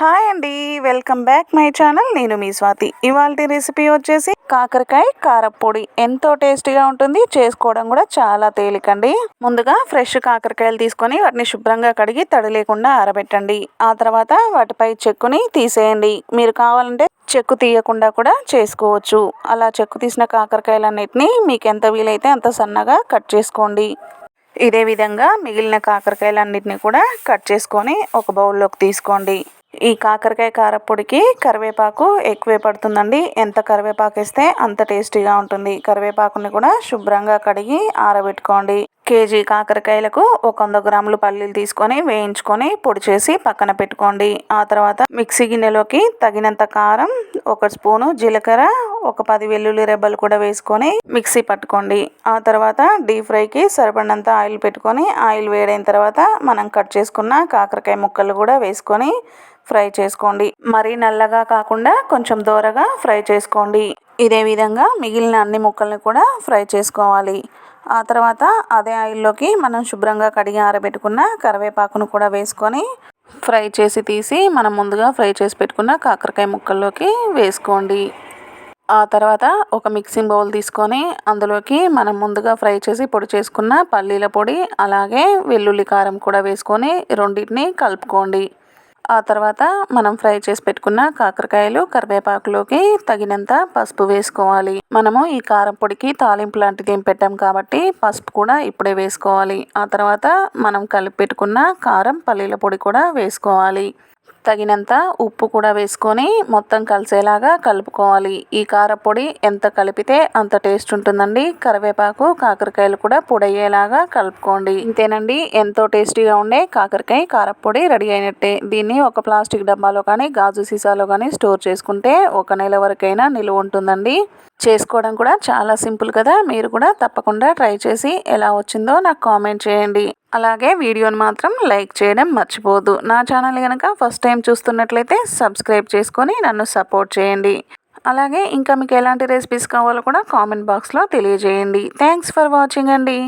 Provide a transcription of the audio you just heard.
Hi అండి welcome back my channel. నేను మీ స్వాతి. ఇవాళ రెసిపీ వచ్చేసి కాకరకాయ కారపొడి ఎంతో టేస్టీగా ఉంటుంది చేసుకోవడం కూడా చాలా తేలికండి. ముందుగా ఫ్రెష్ కాకరకాయలు తీసుకొని వాటిని శుభ్రంగా కడిగి తడి లేకుండా ఆరబెట్టండి. ఆ తర్వాత వాటిపై చెక్కుని తీసేయండి. మీరు కావాలంటే చెక్కు తీయకుండా కూడా చేసుకోవచ్చు. అలా చెక్కు తీసిన కాకరకాయలన్నిటిని మీకు ఎంత వీలైతే అంత సన్నగా కట్ చేసుకోండి. ఇదే విధంగా మిగిలిన కాకరకాయలన్నిటిని కూడా కట్ చేసుకొని ఒక బౌల్లోకి తీసుకోండి. ఈ కాకరకాయ కారపొడికి కరివేపాకు ఎక్కువే పడుతుందండి. ఎంత కరివేపాకు వేస్తే అంత టేస్టీగా ఉంటుంది. కరివేపాకుని కూడా శుభ్రంగా కడిగి ఆరబెట్టుకోండి. కేజీ కాకరకాయలకు ఒక వంద గ్రాములు పల్లీలు తీసుకొని వేయించుకొని పొడి చేసి పక్కన పెట్టుకోండి. ఆ తర్వాత మిక్సీ గిన్నెలోకి తగినంత కారం ఒక స్పూను జీలకర్ర ఒక పది వెల్లుల్లి రెబ్బలు కూడా వేసుకొని మిక్సీ పట్టుకోండి. ఆ తర్వాత డీప్ ఫ్రైకి సరిపడినంత ఆయిల్ పెట్టుకొని ఆయిల్ వేడైన తర్వాత మనం కట్ చేసుకున్న కాకరకాయ ముక్కలు కూడా వేసుకొని ఫ్రై చేసుకోండి. మరీ నల్లగా కాకుండా కొంచెం దూరగా ఫ్రై చేసుకోండి. ఇదే విధంగా మిగిలిన అన్ని ముక్కల్ని కూడా ఫ్రై చేసుకోవాలి. ఆ తర్వాత అదే ఆయిల్లోకి మనం శుభ్రంగా కడిగి ఆరబెట్టుకున్న కరివేపాకును కూడా వేసుకొని ఫ్రై చేసి తీసి మనం ముందుగా ఫ్రై చేసి పెట్టుకున్న కాకరకాయ ముక్కల్లోకి వేసుకోండి. ఆ తర్వాత ఒక మిక్సింగ్ బౌల్ తీసుకొని అందులోకి మనం ముందుగా ఫ్రై చేసి పొడి చేసుకున్న పల్లీల పొడి అలాగే వెల్లుల్లి కారం కూడా వేసుకొని రెండింటిని కలుపుకోండి. ఆ తర్వాత మనం ఫ్రై చేసి పెట్టుకున్న కాకరకాయలు కరివేపాకులోకి తగినంత పసుపు వేసుకోవాలి. మనము ఈ కారం పొడికి తాలింపు లాంటిది ఏం పెట్టాం కాబట్టి పసుపు కూడా ఇప్పుడే వేసుకోవాలి. ఆ తర్వాత మనం కలిపి పెట్టుకున్న కారం పల్లీల పొడి కూడా వేసుకోవాలి. తగినంత ఉప్పు కూడా వేసుకొని మొత్తం కలిసేలాగా కలుపుకోవాలి. ఈ కారపొడి ఎంత కలిపితే అంత టేస్ట్ ఉంటుందండి. కరివేపాకు కాకరకాయలు కూడా పొడయ్యేలాగా కలుపుకోండి. ఇంతేనండి ఎంతో టేస్టీగా ఉండే కాకరకాయ కారపొడి రెడీ అయినట్టే. దీన్ని ఒక ప్లాస్టిక్ డబ్బాలో కానీ గాజు సీసాలో కానీ స్టోర్ చేసుకుంటే ఒక నెల వరకైనా నిలువ ఉంటుందండి. చేసుకోవడం కూడా చాలా సింపుల్ కదా. మీరు కూడా తప్పకుండా ట్రై చేసి ఎలా వచ్చిందో నాకు కామెంట్ చేయండి. అలాగే వీడియోని మాత్రం లైక్ చేయడం మర్చిపోదు నా ఛానల్ కనుక ఫస్ట్ టైం చూస్తున్నట్లయితే సబ్స్క్రైబ్ చేసుకొని నన్ను సపోర్ట్ చేయండి. అలాగే ఇంకా మీకు ఎలాంటి రెసిపీస్ కావాలో కూడా కామెంట్ బాక్స్లో తెలియజేయండి. థ్యాంక్స్ ఫర్ వాచింగ్ అండి.